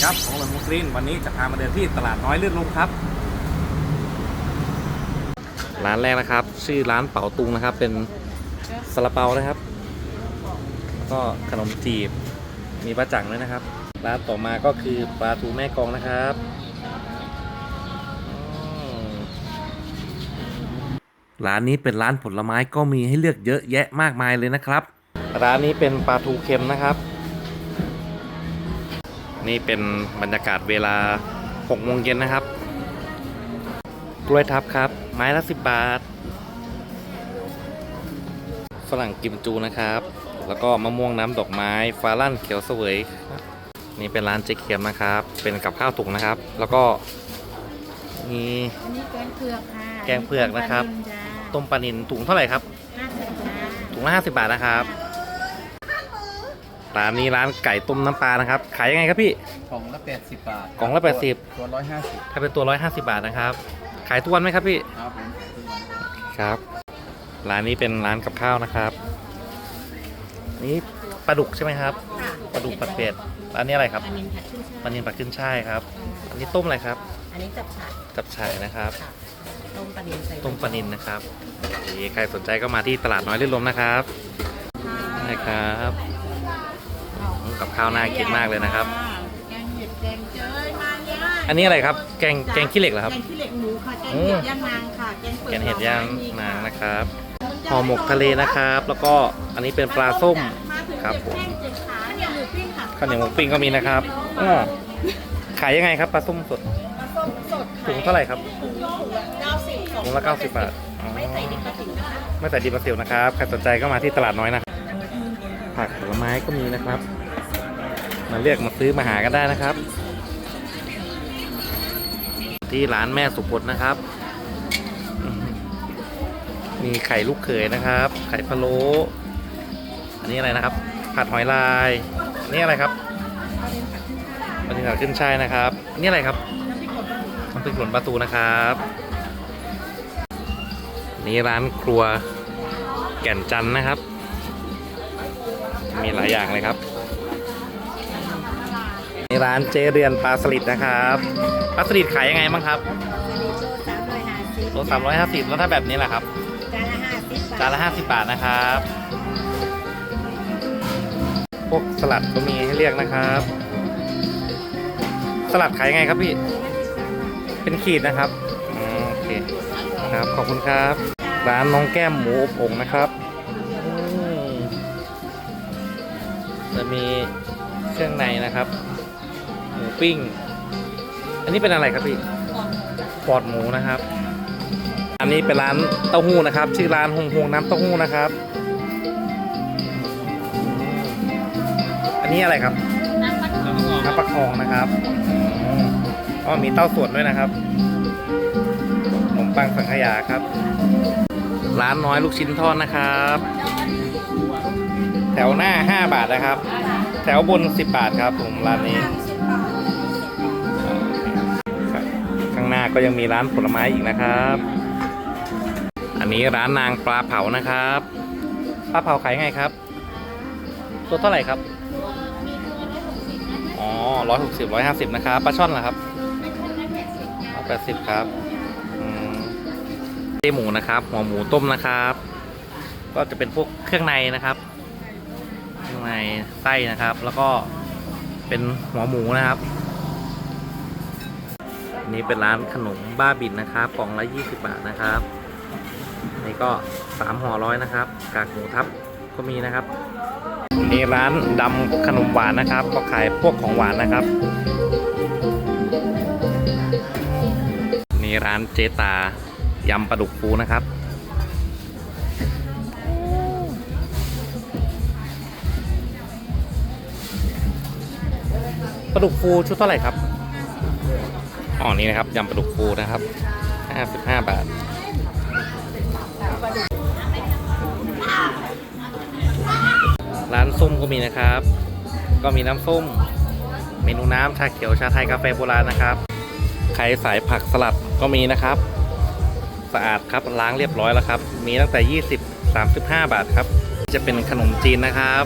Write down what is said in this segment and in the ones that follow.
ดีครับของหลวงมุสลิมวันนี้จะพามาเดินที่ตลาดน้อยเลื่อนลมครับ ร้านแรกนะครับ ชื่อร้านเป๋าตุงนะครับ เป็นซาลาเปานะครับแล้วก็ขนมจีบ มีปลาจังด้วยนะครับ ร้านต่อมาก็คือปลาทูแม่กองนะครับร้านนี้เป็นร้านผลไม้ก็มีให้เลือกเยอะแยะมากมายเลยนะครับ ร้านนี้เป็นปลาทูเค็มนะครับ นี่เป็นบรรยากาศเวลา6โมงเย็นนะครับ กล้วยทับครับ ไม้ละ10 บาท ฝรั่งกิมจูนะครับ แล้วก็มะม่วงน้ำดอกไม้ฟาลั่นเขียวเสวยครับนี่เป็นร้านเจ๊เขียมนะครับ เป็นกับข้าวถุงนะครับ แล้วก็มีอันนี้แกงเผือกค่ะแกงเผือกนะครับ ต้มต้มปลานินถุงเท่าไหร่ครับ ห้าสิบจ้าถุงละ50 บาทนะครับ ร้านนี้ร้านไก่ต้มน้ำปลานะครับ ขายยังไงครับพี่ กล่องละ 80 บาทกล่องละตัว80 ตัว 150 ถ้าเป็นตัว 150 บาทนะครับ ขายทุกวันไหมครับพี่ ครับผมครับ ร้านนี้เป็นร้านกับข้าวนะครับนี่ปลาดุกใช่ไหมครับ ปลาดุกผัดเผ็ดอันนี้อะไรครับอันนี้ผัดขึ้นช่ายปลานิลผัดขึ้นช่ายครับ อันนี้ต้มอะไรครับ อันนี้จับฉ่ายจับฉ่ายนะครับ ค่ะต้มปลาดินใส่ต้มปลานิลนะครับโอเคใครสนใจก็มาที่ตลาดน้อยลื่นลมนะครับได้ครับอืม กับข้าวน่ากินมากเลยนะครับ แกงเห็ดแกงเจยมาเนี่ยอันนี้อะไรครับ แกงแกงขี้เหล็กเหรอครับ แกงขี้เหล็กหมูค่ะแกงโอ้เห็ดย่างนางค่ะแกงเผือกแกงเห็ดย่างหน่อไม้นางค่ะนะครับห่อหมกทะเลนะครับ แล้วก็อันนี้เป็นปลาส้มมาถึงครับเจ็ดผมแห้งเจ็ดขาเนี่ยหมูปิ้งค่ะข้าวเหนียวหมูปิ้งก็มีนะครับอ้อขายยังไงครับปลาส้มสดปลาส้มสดถุงเท่าไหร่ครับถุงถุงละเก้าสิบถุงละ90บาทอ๋อไม่ใส่ดิบกระถิ่นนะคะไม่ใส่ดีปลาซิลนะครับใครสนใจก็มาที่ตลาดน้อยนะผักผลไม้ก็มีนะครับ มาเลือกมาซื้อมาหากันได้นะครับ ที่ร้านแม่สุพจน์นะครับ มีไข่ลูกเขยนะครับ ไข่พะโล้อันนี้อะไรนะครับ ผัดหอยลายอันนี้อะไรครับอันนี้ผัดขึ้นช่ายนะครับอันนี้อะไรครับน้ำพริกหลนปลาตูนะครับนี่ร้านครัวแก่นจันนะครับ มีหลายอย่างเลยครับ นี่ร้านเจเรือนปลาสลิดนะครับปลาสลิดขายยังไงบ้างครับโลสามร้อยห้าสิบโลสามร้อยห้าสิบแล้วถ้าแบบนี้ล่ะครับจานละห้าสิบบาทจานละห้าสิบบาทนะครับพวกสลัดก็มีให้เลือกนะครับ สลัดขายยังไงครับพี่ เป็นขีดนะครับอืมโอเคนะครับขอบคุณครับ ร้านน้องแก้มหมูอบโอ่งนะครับอืมจะมีเครื่องในนะครับห มูปิ้ง อันนี้เป็นอะไรครับพี่ปอดหมูนะครับ อันนี้เป็นร้านเต้าหู้นะครับ ชื่อร้านหงหงน้ำเต้าหู้นะครับอืมอันนี้อะไรครับ น้ำปลาคองนะครับอืมก็มีเต้าส่วนด้วยนะครับขนมปังสังขยาครับ ร้านน้อยลูกชิ้นทอดนะครับ แถวหน้า 5 บาทนะครับ แถวบน 10 บาทครับผมร้านนี้ ก็ยังมีร้านผลไม้อีกนะครับ อันนี้ร้านนางปลาเผานะครับปลาเผาขายไงครับ ตัวเท่าไหร่ครับอ๋อร้อยหกสิบร้อยห้าสิบนะครับปลาช่อนเหรอครับแปดสิบครับอืมเต้หมูนะครับหัวหมูต้มนะครับ ก็จะเป็นพวกเครื่องในนะครับเครื่องในไส้นะครับ แล้วก็เป็นหัวหมูนะครับอั นี้เป็นร้านขนมบ้าบินนะครับกล่องละ 20 บาทนะครับ นี่ก็สามห่อร้อยนะครับ กากหมูทับก็มีนะครับนี่ร้านดำขนมหวานนะครับ ก็ขายพวกของหวานนะครับ นี่ร้านเจตายำปลาดุกฟูนะครับปลาดุกฟูชุดเท่าไหร่ครับ อ๋อนี่นะครับยำปลาดุกฟูนะครับ55บาทร้านส้มก็มีนะครับ ก็มีน้ำส้ม เมนูน้ำชาเขียวชาไทยกาแฟโบราณนะครับใครสายผักสลัดก็มีนะครับ สะอาดครับล้างเรียบร้อยแล้วครับ มีตั้งแต่ 20 35 บาทครับ จะเป็นขนมจีนนะครับ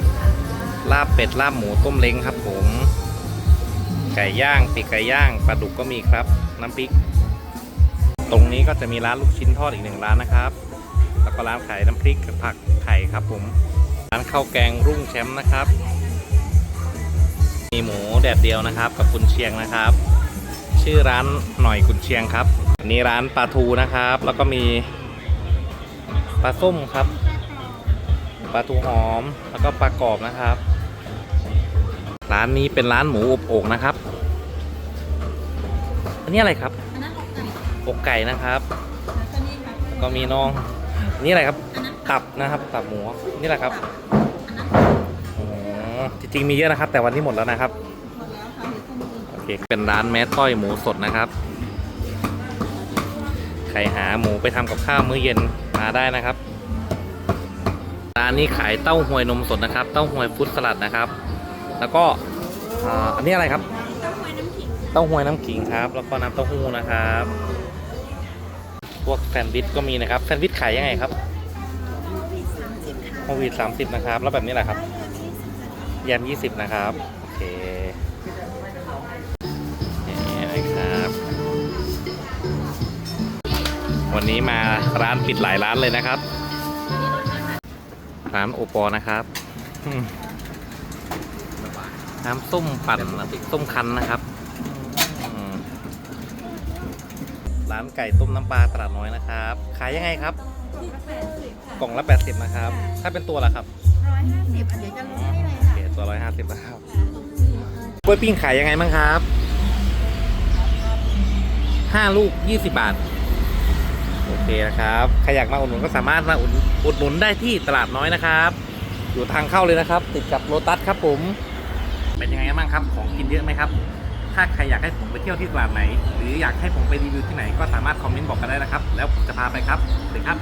ลาบเป็ดลาบหมูต้มเล้งครับผม ไก่ย่างปีกไก่ย่างปลาดุกก็มีครับ น้ำพริก ตรงนี้ก็จะมีร้านลูกชิ้นทอดอีกหนึ่งร้านนะครับ แล้วก็ร้านขายน้ำพริกผักไข่ครับผมร้านข้าวแกงรุ่งแชมป์นะครับ มีหมูแดดเดียวนะครับ กับกุนเชียงนะครับ ชื่อร้านหน่อยกุนเชียงครับอันนี้ร้านปลาทูนะครับ แล้วก็มีปลาส้มครับปลาทูหอมแล้วก็ปลากรอบนะครับ ร้านนี้เป็นร้านหมูอบโอ่งนะครับ อันนี้อะไรครับอันนั้นอกไก่อกไก่นะครับแล้วก็นี่ค่ะแล้วก็มีน้องอันนี่อะไรครับ อันนั้นตับนะครับ ตับหมูนี่แหละครับอันนั้นอ๋อจริงๆมีเยอะนะครับ แต่วันนี้หมดแล้วนะครับ หมดแล้วค่ะเหลือข้าวมือโอเค เป็นร้านแม่ต้อยหมูสดนะครับ ใครหาหมูไปทำกับข้าวมื้อเย็นมาได้นะครับ ร้านนี้ขายเต้าหวยนมสดนะครับ เต้าหวยฟรุตสลัดนะครับ แล้วก็อ่าอันนี้อะไรครับเต้าหวยน้ำขิงเต้าหวยน้ำขิงครับ แล้วก็น้ำเต้าหู้นะครับ พวกแซนด์วิชก็มีนะครับ แซนด์วิชขายยังไงครับสามสิบค่ะโควิด30นะครับ แล้วแบบนี้แหละครับแยม20นะครับ โอเคนี่นะครับ วันนี้มาร้านปิดหลายร้านเลยนะครับ ร้านโอปอนะครับอืม น้ำส้มปั่นส้มคั้นนะครับอืมร้านไก่ต้มน้ำปลาตลาดน้อยนะครับ ขายยังไงครับแปดสิบค่ะกล่องละ80นะครับ ถ้าเป็นตัวละครับร้อยห้าสิบเดี๋ยวจะลดให้เลยโอค่ะเคตัวร้อยห้าสิบนะครับกล้วยปิ้งขายยังไงบ้างครับห้าลูกยี่สิบบาท โอเคนะครับใครอยากมาอุดหนุนก็สามารถมาอุดอุดหนุนได้ที่ตลาดน้อยนะครับ อยู่ทางเข้าเลยนะครับ ติดกับโลตัสครับผม เป็นยังไงบ้างครับ ของกินเยอะไหมครับ ถ้าใครอยากให้ผมไปเที่ยวที่ตลาดไหน หรืออยากให้ผมไปรีวิวที่ไหนก็สามารถคอมเมนต์บอกกันได้นะครับ แล้วผมจะพาไปครับสวัสดีครับ